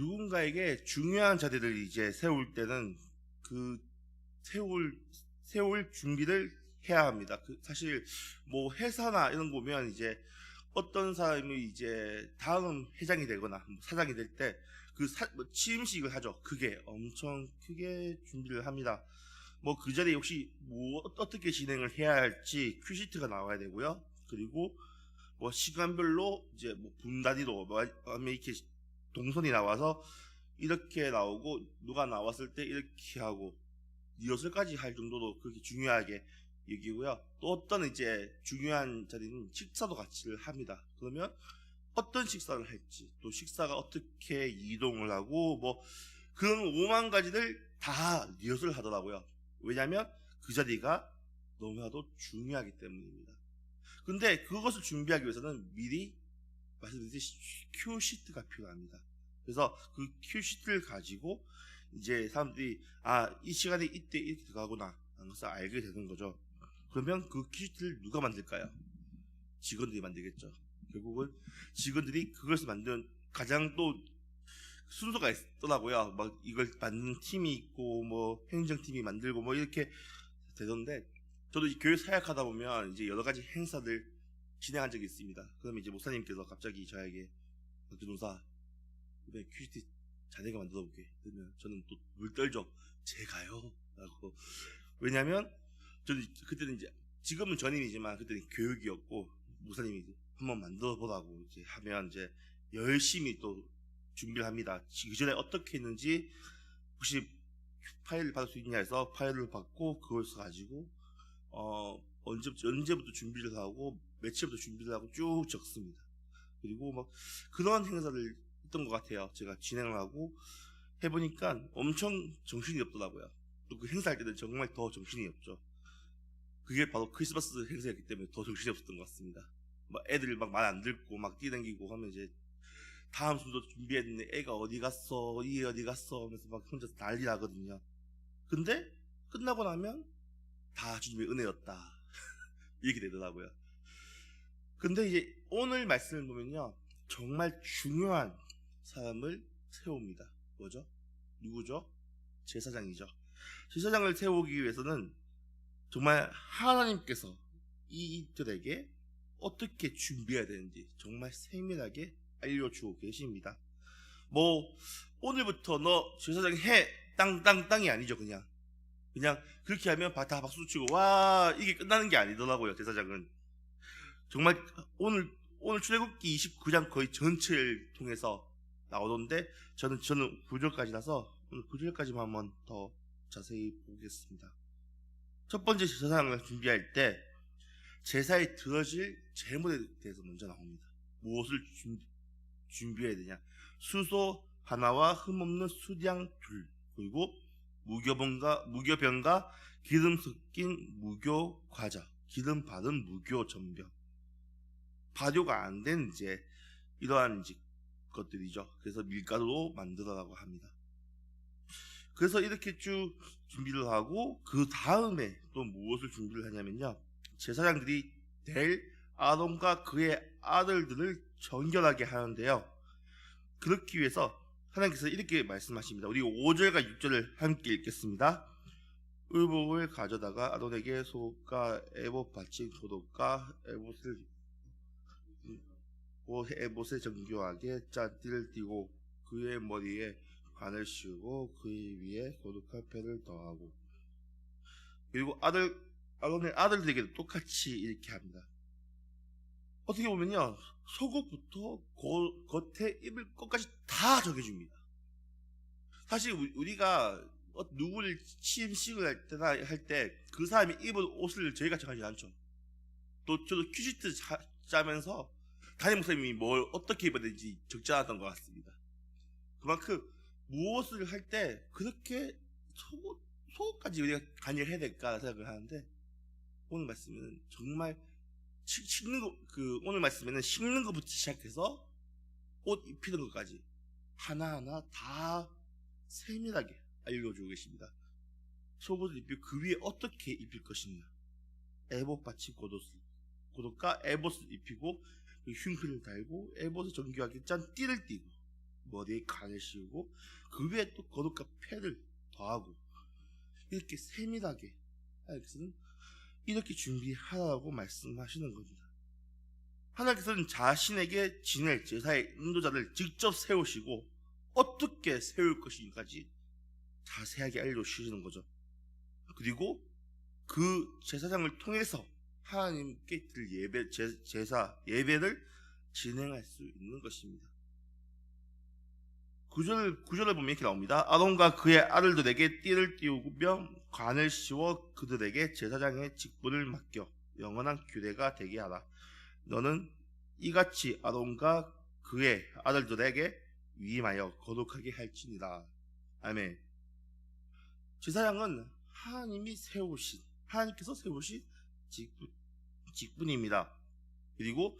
누군가에게 중요한 자리를 이제 세울 때는 그 세울 세울 준비를 해야 합니다. 그 사실 뭐 회사나 이런 거 보면 이제 어떤 사람이 이제 다음 회장이 되거나 뭐 사장이 될 때그 취임식을 하죠. 그게 엄청 크게 준비를 합니다. 뭐 그 자리에 혹시 뭐 어떻게 진행을 해야 할지 큐시트가 나와야 되고요. 그리고 뭐 시간별로 이제 뭐 분단위로 뭐 아니면 이렇게 동선이 나와서 이렇게 나오고 누가 나왔을 때 이렇게 하고 리허설까지 할 정도로 그렇게 중요하게 여기고요. 또 어떤 이제 중요한 자리는 식사도 같이 합니다. 그러면 어떤 식사를 할지 또 식사가 어떻게 이동을 하고 뭐 그런 오만 가지를 다 리허설 하더라고요. 왜냐하면 그 자리가 너무나도 중요하기 때문입니다. 근데 그것을 준비하기 위해서는 미리 말씀드렸듯이 큐시트가 필요합니다. 그래서 그 큐시트를 가지고 이제 사람들이 아 이 시간에 이때 이렇게 들어가구나 하는 것을 알게 되는 거죠. 그러면 그 큐시트를 누가 만들까요? 직원들이 만들겠죠. 결국은 직원들이 그것을 만든 가장 또 순서가 있더라고요. 막 이걸 만드는 팀이 있고 뭐 행정팀이 만들고 뭐 이렇게 되던데 저도 이 교회 사역하다 보면 이제 여러 가지 행사들 진행한 적이 있습니다. 그러면 이제 목사님께서 갑자기 저에게 박준호사 이번에 큐시티 자네가 만들어 볼게. 그러면 저는 또 물 떨죠. 제가요? 라고. 왜냐면 저는 그때는 이제 지금은 전임이지만 그때는 교육이었고 목사님이 한번 만들어 보라고 이제 하면 이제 열심히 또 준비를 합니다. 그 전에 어떻게 했는지 혹시 파일을 받을 수 있냐 해서 파일을 받고 그걸 가지고 어 언제 언제부터 준비를 하고 며칠부터 준비를 하고 쭉 적습니다. 그리고 막 그런 행사를 했던 것 같아요. 제가 진행을 하고 해보니까 엄청 정신이 없더라고요. 또 그 행사할 때는 정말 더 정신이 없죠. 그게 바로 크리스마스 행사였기 때문에 더 정신이 없었던 것 같습니다. 막 애들 막 말 안 듣고 막 뛰어다니고 하면 이제 다음 순서 준비했는데 애가 어디 갔어 이 어디 갔어 하면서 막 혼자 난리 나거든요 근데 끝나고 나면 다 주님의 은혜였다 이렇게 되더라고요 근데 이제 오늘 말씀을 보면요 정말 중요한 사람을 세웁니다 뭐죠? 누구죠? 제사장이죠 제사장을 세우기 위해서는 정말 하나님께서 이들에게 어떻게 준비해야 되는지 정말 세밀하게 알려주고 계십니다. 뭐 오늘부터 너 제사장 해 땅땅땅이 아니죠 그냥 그냥 그렇게 하면 다 박수 치고 와 이게 끝나는 게 아니더라고요 제사장은 정말 오늘 오늘 출애굽기 29장 거의 전체를 통해서 나오던데 저는 저는 9절까지라서 오늘 9절까지만 한번 더 자세히 보겠습니다. 첫 번째 제사장을 준비할 때 제사에 들어질 제물에 대해서 먼저 나옵니다. 무엇을 준, 준비 해야 되냐? 수소 하나와 흠없는 수량 둘 그리고 무교병과 무교병과 기름 섞인 무교 과자, 기름 바른 무교 전병. 발효가 안 된 이제 이러한 이제 것들이죠. 그래서 밀가루로 만들어라고 합니다. 그래서 이렇게 쭉 준비를 하고 그 다음에 또 무엇을 준비를 하냐면요. 제사장들이 될 아론과 그의 아들들을 정결하게 하는데요. 그렇기 위해서 하나님께서 이렇게 말씀하십니다. 우리 5절과 6절을 함께 읽겠습니다. 의복을 가져다가 아론에게 소가 에봇 받친 도덕과 에봇을 에봇에 정교하게 짠띠를 띠고 그의 머리에 관을 씌우고 그의 위에 도둑한 패를 더하고 그리고 아들 아론의 아들들에게도 똑같이 이렇게 합니다. 어떻게 보면요 속옷부터 고, 겉에 입을 것까지 다 정해줍니다. 사실 우리가 어, 누구를 취임식을 할 때나 할 때 그 사람이 입을 옷을 저희가 정하지 않죠. 또 저도 큐시트 짜면서 담임 목사님이 뭘 어떻게 입어야 적지 않았던 것 같습니다. 그만큼 무엇을 할 때 그렇게 속옷, 속옷까지 우리가 관여를 해야 될까 생각을 하는데 오늘 말씀은 정말 식는 거, 그 오늘 말씀에는 식는 것부터 시작해서 옷 입히는 것까지 하나하나 다 세밀하게 알려주고 계십니다. 속옷을 입히고 그 위에 어떻게 입힐 것이냐. 에봇 받침 고옷을 고옷과 에봇을 입히고 그 흉필을 달고 에봇을 정교하게 짠 띠를 띠고 머리에 간을 씌우고 그 위에 또 거룩과 패를 더하고 이렇게 세밀하게 하나님께서는 이렇게 준비하라고 말씀하시는 겁니다. 하나님께서는 자신에게 지낼 제사의 인도자를 직접 세우시고 어떻게 세울 것인가지 자세하게 알려주시는 거죠. 그리고 그 제사장을 통해서 하나님께 드릴 예배, 제, 제사, 예배를 진행할 수 있는 것입니다. 구절, 구절을 보면 이렇게 나옵니다. 아론과 그의 아들들에게 띠를 띄우며 관을 씌워 그들에게 제사장의 직분을 맡겨 영원한 규례가 되게 하라. 너는 이같이 아론과 그의 아들들에게 위임하여 거룩하게 할지니라. 아멘. 제사장은 하나님이 세우신, 하나님께서 세우신 직분, 직분입니다. 그리고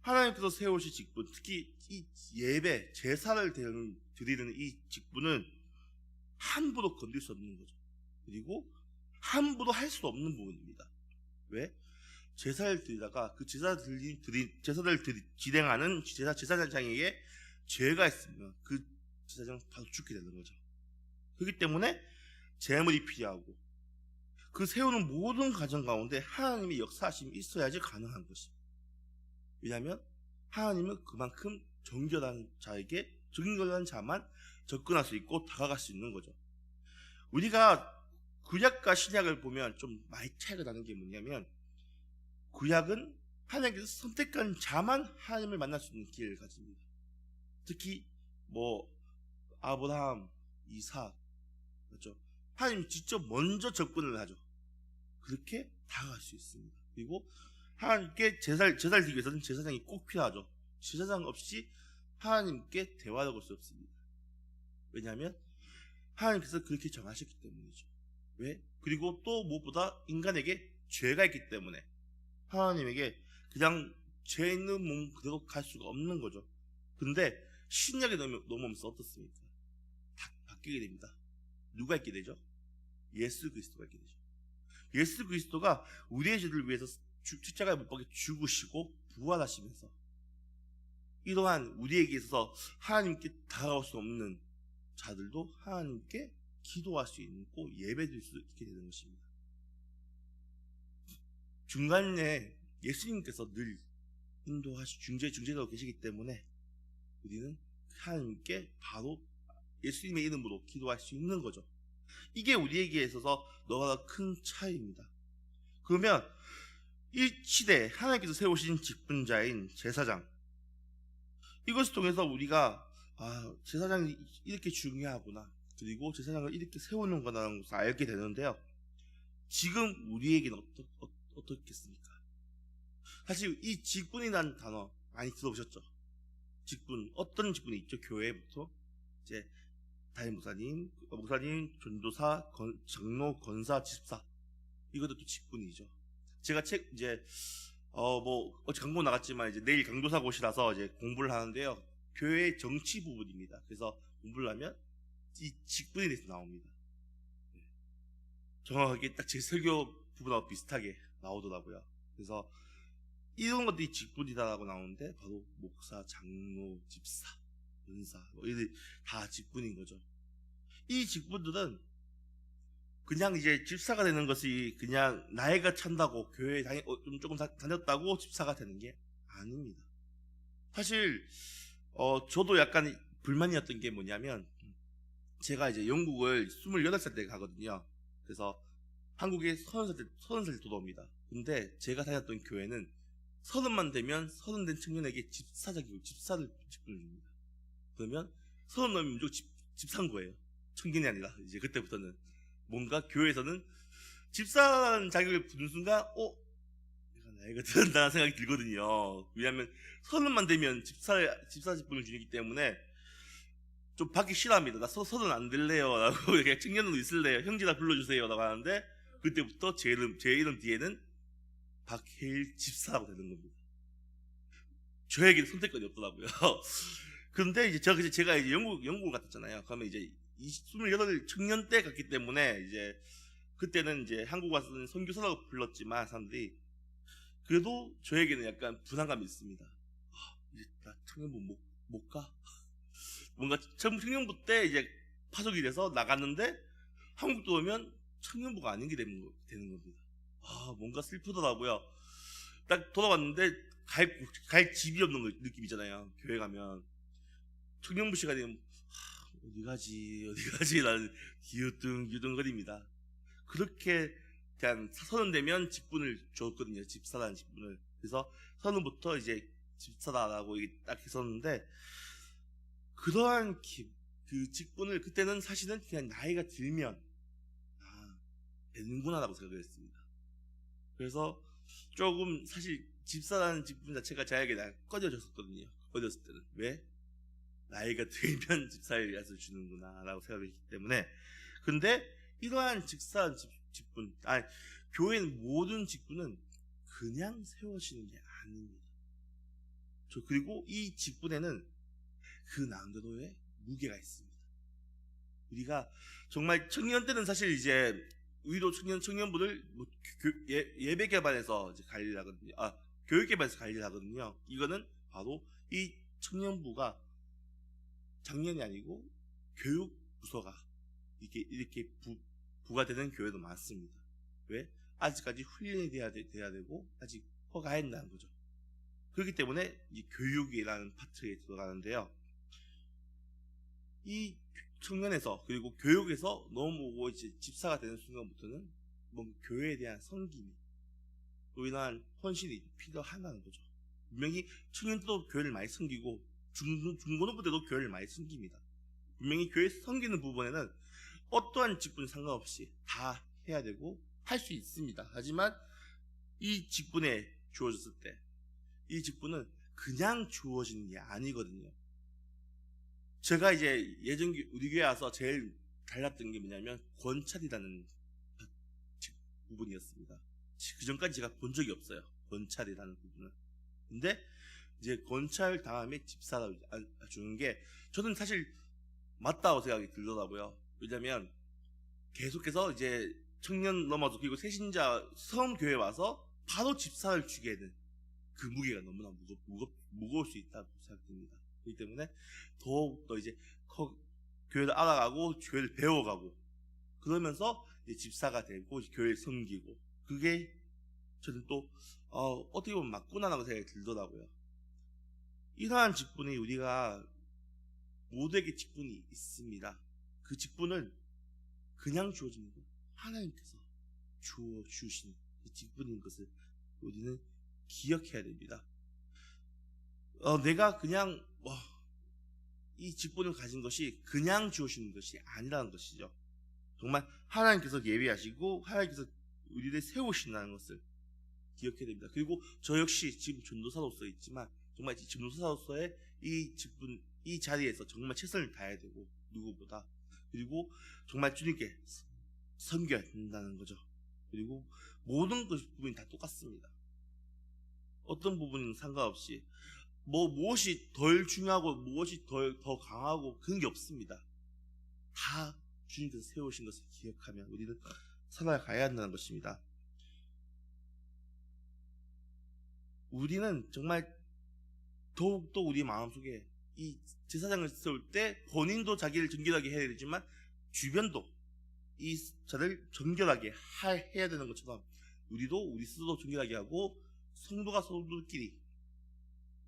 하나님께서 세우신 직분, 특히 이 예배, 제사를 드리는, 이 직분은 함부로 건들 수 없는 거죠. 그리고 함부로 할 수 없는 부분입니다. 왜? 제사를 드리다가 그 제사를 드리, 제사를 드리, 진행하는 제사, 제사장에게 죄가 있으면 그 제사장은 바로 죽게 되는 거죠. 그렇기 때문에 재물이 필요하고 그 세우는 모든 과정 가운데 하나님의 역사하심이 있어야지 가능한 것입니다. 왜냐하면 하나님은 그만큼 정결한 자에게 정결한 자만 접근할 수 있고 다가갈 수 있는 거죠. 우리가 구약과 신약을 보면 좀 많이 차이가 나는 게 뭐냐면 구약은 하나님께서 선택한 자만 하나님을 만날 수 있는 기회를 가집니다. 특히 뭐 아브라함, 이삭, 그렇죠? 하나님 직접 먼저 접근을 하죠. 그렇게 다가갈 수 있습니다. 그리고 하나님께 제사를, 제사를 드리기 위해서는 제사장이 꼭 필요하죠. 제사장 없이 하나님께 대화를 걸수 없습니다. 왜냐하면 하나님께서 그렇게 정하셨기 때문이죠. 왜? 그리고 또 무엇보다 인간에게 죄가 있기 때문에 하나님에게 그냥 죄 있는 몸 그대로 갈 수가 없는 거죠. 근데 신약에 넘어오면서 어떻습니까? 다 바뀌게 됩니다. 누가 있게 되죠? 예수 그리스도가 있게 되죠. 예수 그리스도가 우리의 죄를 위해서 십자가에 못 박혀 죽으시고 부활하시면서 이러한 우리에게 있어서 하나님께 다가올 수 없는 자들도 하나님께 기도할 수 있고 예배드릴 수 있게 되는 것입니다. 중간에 예수님께서 늘 인도하시 중재 중재자로 계시기 때문에 우리는 하나님께 바로 예수님의 이름으로 기도할 수 있는 거죠. 이게 우리에게 있어서 너무나 큰 차이입니다. 그러면 이 시대에 하나님께서 세우신 직분자인 제사장 이것을 통해서 우리가 아, 제사장이 이렇게 중요하구나. 그리고 제사장을 이렇게 세우는구나라는 것을 알게 되는데요. 지금 우리에게는 어떠, 어, 어떻겠습니까? 사실 이 직분이라는 단어 많이 들어보셨죠? 직분, 어떤 직분이 있죠? 교회부터 이제 담임 목사님, 목사님, 전도사, 건, 장로, 권사, 집사 이것도 또 직분이죠. 제가 책 이제 어 뭐 어제 강고 나갔지만 이제 내일 강도사 곳이라서 이제 공부를 하는데요. 교회 정치 부분입니다. 그래서 공부를 하면 이 직분에 대해서 나옵니다. 네. 정확하게 딱 제 설교 부분하고 비슷하게 나오더라고요. 그래서 이런 것들이 직분이다라고 나오는데 바로 목사, 장로, 집사, 은사 뭐 이들 다 직분인 거죠. 이 직분들은 그냥 이제 집사가 되는 것이 그냥 나이가 찬다고 교회에 다니, 어, 좀 조금 다, 다녔다고 집사가 되는 게 아닙니다. 사실 어, 저도 약간 불만이었던 게 뭐냐면 제가 이제 영국을 28살 때 가거든요. 그래서 한국에 30살 때, 30살 때 돌아옵니다. 근데 제가 다녔던 교회는 서른만 되면 서른 된 청년에게 집사 자격을 집사를 직분을 줍니다. 그러면 서른 넘으면 무조건 집, 집사인 거예요. 청년이 아니라 이제 그때부터는 뭔가 교회에서는 집사라는 자격을 부는 순간 어? 내가 나이가 들었다는 생각이 들거든요. 왜냐하면 서른만 되면 집사 집사 직분을 주기 때문에 좀 받기 싫어합니다. 나 서, 서른 안 될래요. 라고 이렇게 청년으로 있을래요. 형제나 불러주세요. 라고 하는데 그때부터 제 이름, 제 이름 뒤에는 박해일 집사라고 되는 겁니다. 저에게는 선택권이 없더라고요. 그런데 이제 제가, 제가 이제 영국, 영국을 갔었잖아요. 그러면 이제 28 청년 때 갔기 때문에 이제 그때는 이제 한국 와서는 선교사라고 불렀지만 사람들이 그래도 저에게는 약간 부담감이 있습니다. 아, 이제 나 청년부 못, 못 가? 뭔가 청- 청년부 때 이제 파송이 돼서 나갔는데 한국도 오면 청년부가 아닌 게 되는, 거, 되는 겁니다. 아 뭔가 슬프더라고요. 딱 돌아왔는데 갈, 갈 집이 없는 거- 느낌이잖아요. 교회 가면 청년부 시간에 하, 어디 가지 어디 가지 라는 기우뚱 기우뚱거립니다. 그렇게 그냥 서른 되면 직분을 줬거든요. 집사라는 직분을. 그래서 서른부터 이제 집사다라고 딱 했었는데 그러한 기- 그 직분을 그때는 사실은 그냥 나이가 들면 아 되는구나라고 생각을 했습니다. 그래서 조금 사실 집사라는 직분 자체가 저에게 나 꺼져졌었거든요. 어렸을 때는 왜 나이가 들면 집사를 가서 주는구나라고 생각했기 때문에 근데 이러한 직사한 직- 직분 아니 교회는 모든 직분은 그냥 세워지는 게 아닙니다. 저 그리고 이 직분에는 그 나름대로의 무게가 있습니다. 우리가 정말 청년 때는 사실 이제 우리도 청년 청년부를 뭐 교- 예, 예배 개발에서 관리를 하거든요. 아 교육 개발에서 관리를 하거든요. 이거는 바로 이 청년부가 작년이 아니고 교육 부서가 이렇게 이렇게 부, 부가 되는 교회도 많습니다. 왜? 아직까지 훈련이 돼야, 돼, 돼야 되고 아직 허가해야 한다는 거죠. 그렇기 때문에 이 교육이라는 파트에 들어가는데요. 이 청년에서 그리고 교육에서 넘어오고 이제 집사가 되는 순간부터는 뭐 교회에 대한 섬김이 또 이러한 헌신이 필요하다는 거죠. 분명히 청년 때도 교회를 많이 섬기고 중, 중고등부 때도 교회를 많이 섬깁니다. 분명히 교회 섬기는 부분에는 어떠한 직분 상관없이 다 해야 되고 할 수 있습니다. 하지만 이 직분에 주어졌을 때 이 직분은 그냥 주어지는 게 아니거든요. 제가 이제 예전 교- 우리 교회 와서 제일 달랐던 게 뭐냐면 권찰이라는 직- 부분이었습니다. 그 전까지 제가 본 적이 없어요. 권찰이라는 부분은. 근데 이제 권찰 다음에 집사라 주는 게 저는 사실 맞다고 생각이 들더라고요. 왜냐면 계속해서 이제 청년 넘어서 그리고 새신자 처음 교회 와서 바로 집사를 주게 는그 무게가 너무나 무겁, 무겁, 무거울 수 있다고 생각됩니다. 그렇기 때문에 더욱더 이제 커- 교회를 알아가고 교회를 배워가고 그러면서 집사가 되고 교회를 섬기고 그게 저는 또 어, 어떻게 보면 맞구나라고 생각이 들더라고요. 이러한 직분이 우리가 모두에게 직분이 있습니다. 그 직분은 그냥 주어지는 거 하나님께서 주어 주신 그 직분인 것을 우리는 기억해야 됩니다. 어, 내가 그냥 뭐, 이 직분을 가진 것이 그냥 주어지는 것이 아니라는 것이죠. 정말 하나님께서 예비하시고 하나님께서 우리를 세우신다는 것을 기억해야 됩니다. 그리고 저 역시 지금 전도사로서 있지만 정말 이 전도사로서의 이 직분 이 자리에서 정말 최선을 다해야 되고 누구보다 그리고 정말 주님께 섬겨야 된다는 거죠. 그리고 모든 그 부분이 다 똑같습니다. 어떤 부분은 상관없이 뭐 무엇이 덜 중요하고 무엇이 덜 더 강하고 그런 게 없습니다. 다 주님께서 세우신 것을 기억하면 우리는 살아가야 한다는 것입니다. 우리는 정말 더욱더 우리 마음속에 이 제사장을 세울 때 본인도 자기를 정결하게 해야 되지만 주변도 이 자를 정결하게 하- 해야 되는 것처럼 우리도 우리 스스로 정결하게 하고 성도가 성도끼리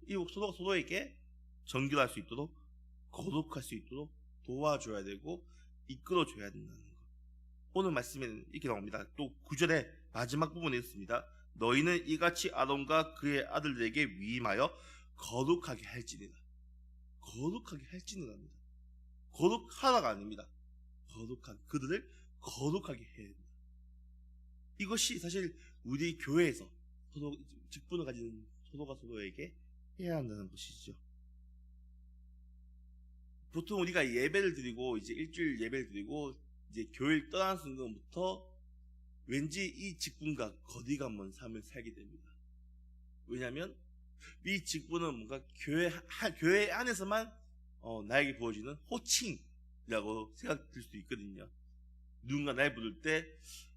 이 서로가 서로에게 정결할 수 있도록 거룩할 수 있도록 도와줘야 되고 이끌어줘야 된다는 것. 오늘 말씀에는 이렇게 나옵니다. 또 9절의 마지막 부분에 있습니다. 너희는 이같이 아론과 그의 아들들에게 위임하여 거룩하게 할지니라. 거룩하게 할지니라입니다. 거룩하다가 아닙니다. 거룩한 그들을 거룩하게 해야 됩니다. 이것이 사실 우리 교회에서 서로 직분을 가진 서로가 서로에게 해야 한다는 것이죠. 보통 우리가 예배를 드리고 이제 일주일 예배를 드리고 이제 교회를 떠나는 순간부터 왠지 이 직분과 거리가 먼 삶을 살게 됩니다. 왜냐하면 이 직분은 뭔가 교회 하- 교회 안에서만 어, 나에게 부어지는 호칭이라고 생각될 수도 있거든요. 누군가 날 부를 때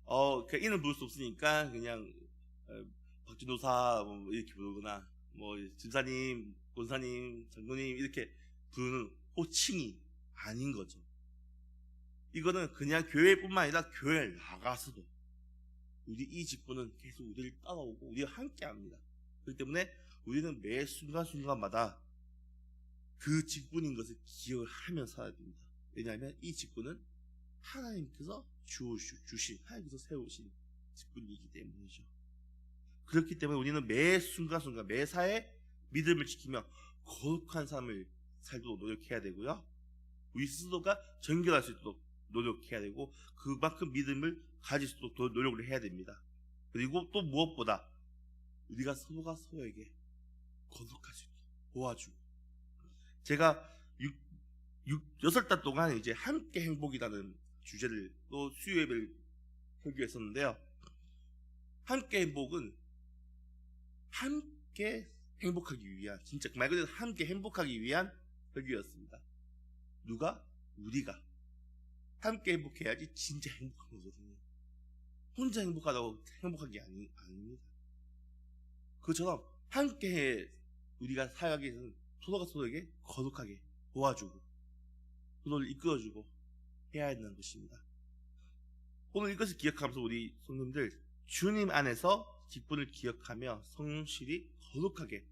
어, 그 이름 부를 수 없으니까 그냥 어, 박준호사 뭐 이렇게 부르거나 뭐 집사님, 권사님, 장로님 이렇게 부르는 호칭이 아닌 거죠. 이거는 그냥 교회뿐만 아니라 교회를 나가서도 우리 이 직분은 계속 우리를 따라오고 우리와 함께 합니다. 그렇기 때문에 우리는 매 순간순간마다 그 직분인 것을 기억을 하며 살아야 됩니다. 왜냐하면 이 직분은 하나님께서 주시, 주신, 하나님께서 세우신 직분이기 때문이죠. 그렇기 때문에 우리는 매 순간순간, 매사에 믿음을 지키며 거룩한 삶을 살도록 노력해야 되고요. 우리 스스로가 정결할 수 있도록 노력해야 되고 그만큼 믿음을 가질 수 있도록 더 노력을 해야 됩니다. 그리고 또 무엇보다 우리가 서로가 서로에게 있도록 도와주고 제가 6, 6, 6달 동안 이제 함께 행복이라는 주제를 또 수요예배를 설교했었는데요. 함께 행복은 함께 행복하기 위한 진짜 말 그대로 함께 행복하기 위한 설교였습니다. 누가? 우리가 함께 행복해야지 진짜 행복한 거거든요. 혼자 행복하다고 행복한 게 아니, 아닙니다. 그처럼 함께 우리가 살아가기 위해서는 서로가 서로에게 거룩하게 도와주고 서로를 이끌어주고 해야 한다는 것입니다. 오늘 이것을 기억하면서 우리 성님들 주님 안에서 기쁨을 기억하며 성실히 거룩하게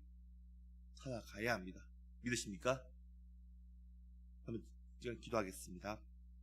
살아가야 합니다. 믿으십니까? 그러면 지금 기도하겠습니다.